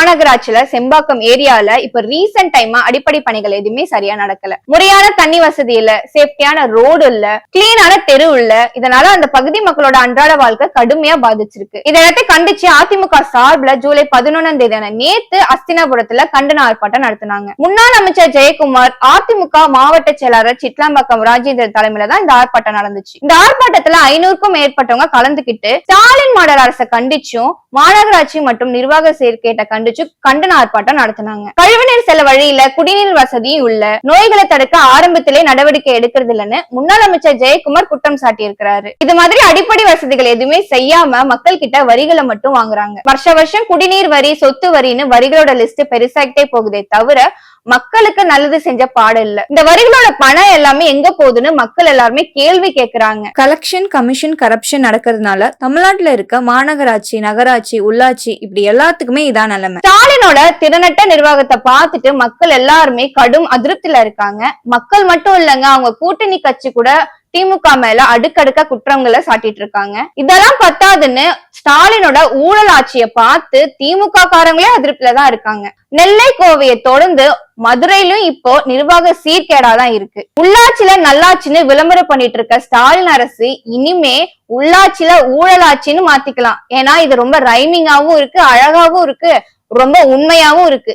மாநகராட்சியில செம்பாக்கம் ஏரியால இப்ப ரீசெண்ட் டைமா அடிப்படை பணிகள் எதுவுமே சரியா நடக்கல. முறையான தண்ணி வசதி இல்ல சேஃப்டியான ரோடு இல்ல கிளீனான தெரு இல்ல. இதனால அந்த பகுதி மக்களோட அன்றாட வாழ்க்கை கடுமையா பாதிச்சிருக்கு. இதனத்தை கண்டிச்சு அதிமுக சார்பில் ஜூலை பதினொன்னாம் தேதியான நேத்து அஸ்தினாபுரத்துல கண்டன ஆர்ப்பாட்டம் நடத்தினாங்க. முன்னாள் அமைச்சர் ஜெயக்குமார் அதிமுக மாவட்ட செயலாளர் சிட்லாம்பாக்கம் ராஜேந்திரன் தலைமையில தான் இந்த ஆர்ப்பாட்டம் நடந்துச்சு. இந்த ஆர்ப்பாட்டத்துல ஐநூறுக்கும் மேற்பட்டவங்க கலந்துகிட்டு ஸ்டாலின் மாடல் அரசை கண்டிச்சும் மாநகராட்சி மற்றும் நிர்வாக செயற்கேட்டை கண்டிச்சு கண்டன ஆர்ப்பாட்டம் நடத்தினாங்க. கழிவுநீர் செல்ல வழியில குடிநீர் வசதியும் உள்ள நோய்களை தடுக்க ஆரம்பத்திலே நடவடிக்கை எடுக்கிறது இல்லைன்னு முன்னாள் அமைச்சர் ஜெயக்குமார் குற்றம் சாட்டியிருக்கிறாரு. இது மாதிரி அடிப்படை வசதிகள் எதுவுமே செய்யாம மக்கள் கிட்ட வரிகளை மட்டும் வாங்குறாங்க. வருஷ வருஷம் குடிநீர் வரி சொத்து வரின்னு வரிகளோட லிஸ்ட் பெருசாகிட்டே போகுதே தவிர மக்களுக்கு நல்லது செஞ்ச பாடம் இல்ல. இந்த வரிகளோட பணம் எல்லாமே எங்க போகுதுன்னு மக்கள் எல்லாருமே கேள்வி கேக்குறாங்க. கலெக்ஷன் கமிஷன் கரப்ஷன் நடக்கிறதுனால தமிழ்நாட்டுல இருக்க மாநகராட்சி நகராட்சி உள்ளாட்சி இப்படி எல்லாத்துக்குமே இதான் நிலைமை. ஸ்டாலினோட திறனற்ற நிர்வாகத்தை பார்த்துட்டு மக்கள் எல்லாருமே கடும் அதிருப்தியில இருக்காங்க. மக்கள் மட்டும் இல்லைங்க அவங்க கூட்டணி கட்சி கூட திமுக மேல அடுக்கடுக்கா குற்றங்களை சாட்டிட்டு இருக்காங்க இதெல்லாம் பத்தாதுன்னு ஸ்டாலினோட ஊழல் ஆட்சியை பார்த்து திமுக காரங்களே அதிருப்தியில தான் இருக்காங்க. நெல்லை கோவையை தொடர்ந்து மதுரையிலும் இப்போ நிர்வாக சீர்கேடாதான் இருக்கு. உள்ளாட்சியில நல்லாட்சின்னு விளம்பரம் பண்ணிட்டு இருக்க ஸ்டாலின் அரசு இனிமே உள்ளாட்சியில ஊழலாட்சின்னு மாத்திக்கலாம். ஏன்னா இது ரொம்ப ரைமிங்காவும் இருக்கு அழகாவும் இருக்கு ரொம்ப உண்மையாவும் இருக்கு.